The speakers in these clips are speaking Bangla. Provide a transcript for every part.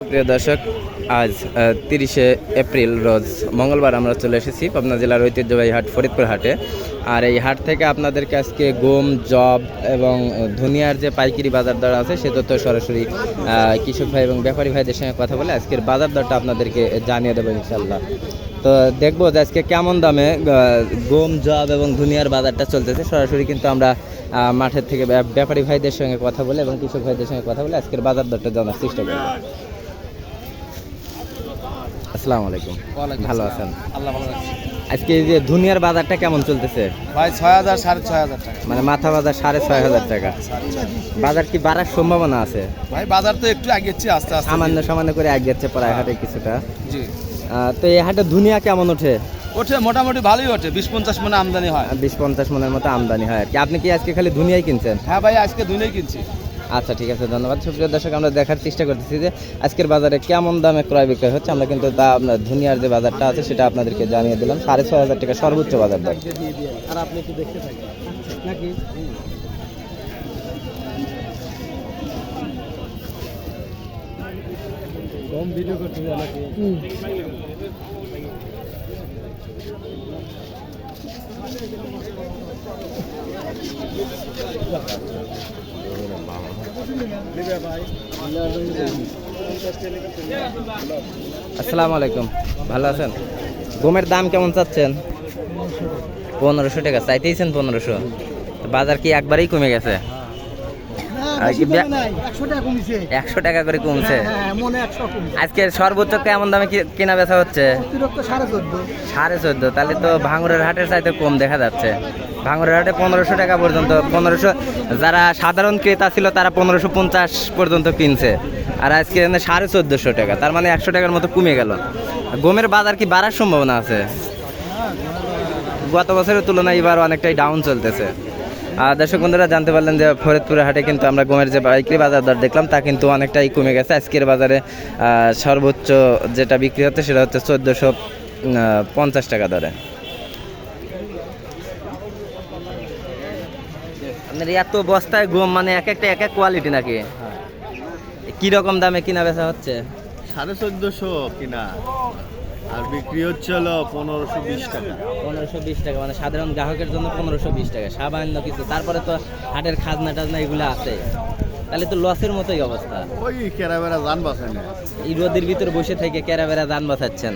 প্রিয় দর্শক, আজ তিরিশে এপ্রিল, রোজ মঙ্গলবার আমরা চলে এসেছি পাবনা জেলার ঐতিহ্যবাহী হাট, ফরিদপুর হাটে। আর এই হাট থেকে আপনাদেরকে আজকে গম জব এবং ধনিয়ার যে পাইকারি বাজার দর আছে, সে তথ্য সরাসরি কৃষক ভাই এবং ব্যাপারী ভাইদের সঙ্গে কথা বলে আজকের বাজার দরটা আপনাদেরকে জানিয়ে দেবো ইনশাল্লাহ তো দেখব যে আজকে কেমন দামে গম জব এবং ধুনিয়ার বাজারটা চলতেছে। সরাসরি কিন্তু আমরা মাঠের থেকে ব্যা- ব্যাপারী ভাইদের সঙ্গে কথা বলে এবং কৃষক ভাইদের সঙ্গে কথা বলে আজকের বাজার দরটা জানার চেষ্টা করব। আসসালামু আলাইকুম। ভালো আছেন? আল্লাহ ভালো আজকে এই যে দুনিয়ার বাজারটা কেমন চলতেছে? ভাই ছয় হাজার সাড়ে ছয় হাজার টাকা। মানে মাথা বাজার সাড়ে ছয় হাজার টাকা। বাজার কি বাড়ার সম্ভাবনা আছে? ভাই বাজার তো একটু আগেছি আস্তে আস্তে। সামান্য সামান্য করে যাচ্ছে প্রায় হাটে কিছুটা। জি। তো এই হাটে দুনিয়া কেমন ওঠে? ওঠে মোটামুটি ভালোই ওঠে। বিশ পঞ্চাশ মনে আমদানি হয়। বিশ পঞ্চাশ মনের মতো আমদানি হয় আর কি। আপনি কি আজকে খালি দুনিয়াই কিনছেন? হ্যাঁ ভাই আজকে দুনেই কিনছি। আচ্ছা ঠিক আছে ধন্যবাদ। সুপ্রিয় দর্শক আমরা দেখার চেষ্টা করতেছি যে আজকের বাজারে কেমন দামে ক্রয় বিক্রয় হচ্ছে। আমরা কিন্তু তা আপনার ধুনিয়ার যে বাজারটা আছে সেটা আপনাদেরকে জানিয়ে দিলাম। সাড়ে ছয় হাজার টাকা সর্বোচ্চ বাজার দর। আর আপনি একটু দেখতে থাকেন? নাকি? কম ভিডিও করতে নাকি? আসসালামু আলাইকুম। ভালো আছেন? গমের দাম কেমন চাচ্ছেন? পনেরোশো টাকা। চাইতেইছেন পনেরোশো। বাজার কি একবারেই কমে গেছে? একশো টাকা করে কমছে। হ্যাঁ একশো কমিছে। আজকে সর্বোচ্চ কেমন দামে কেনা বেচা হচ্ছে? সাড়ে চোদ্দ। তাহলে তো ভাঙুরের হাটের চাইতে কম দেখা যাচ্ছে। ভাঙুরের হাটে পনেরোশো টাকা পর্যন্ত পনেরোশো যারা সাধারণ ক্রেতা ছিল তারা পনেরোশো পঞ্চাশ পর্যন্ত কিনছে। আর আজকে সাড়ে চোদ্দোশো টাকা। তার মানে একশো টাকার মতো কমে গেল। গমের বাজার কি বাড়ার সম্ভাবনা আছে? গত বছরের তুলনায় এবার অনেকটাই ডাউন চলতেছে। আর দর্শক বন্ধুরা জানতে পারলেন যে ফরিদপুরের হাটে কিন্তু আমরা গমের যে পাইকারি বাজার দর দেখলাম তা কিন্তু অনেকটাই কমে গেছে। আজকের বাজারে সর্বোচ্চ যেটা বিক্রি হচ্ছে সেটা হচ্ছে চোদ্দোশো পঞ্চাশ টাকা দরে। আপনার এত বস্তায় গম মানে এক একটা এক এক কোয়ালিটি নাকি? কি রকম দামে কিনা বেচা হচ্ছে? সাড়ে চোদ্দশো কিনা। আর বিক্রি হচ্ছে হলো পনেরোশো বিশ টাকা। পনেরোশো বিশ টাকা মানে সাধারণ গ্রাহকের জন্য পনেরোশো বিশ টাকা সামান্য কিছু। তারপরে তো হাটের খাজনা টাজনা এগুলো আছে। তাহলে তো লসের মতোই অবস্থা। ওই কেরাবেরা যান বাসে না। এই রোদের ভিতরে বসে থেকে ক্যারাবেরা যান বাঁচাচ্ছেন।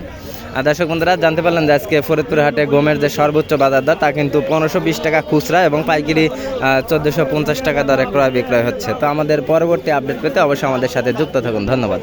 আর দর্শক বন্ধুরা জানতে পারলেন যে আজকে ফরিদপুর হাটে গমের যে সর্বোচ্চ বাজার দর তা কিন্তু পনেরোশো বিশ টাকা খুচরা এবং পাইকারি চোদ্দোশো পঞ্চাশ টাকা দরে ক্রয় বিক্রয় হচ্ছে। তো আমাদের পরবর্তী আপডেট পেতে অবশ্যই আমাদের সাথে যুক্ত থাকুন। ধন্যবাদ।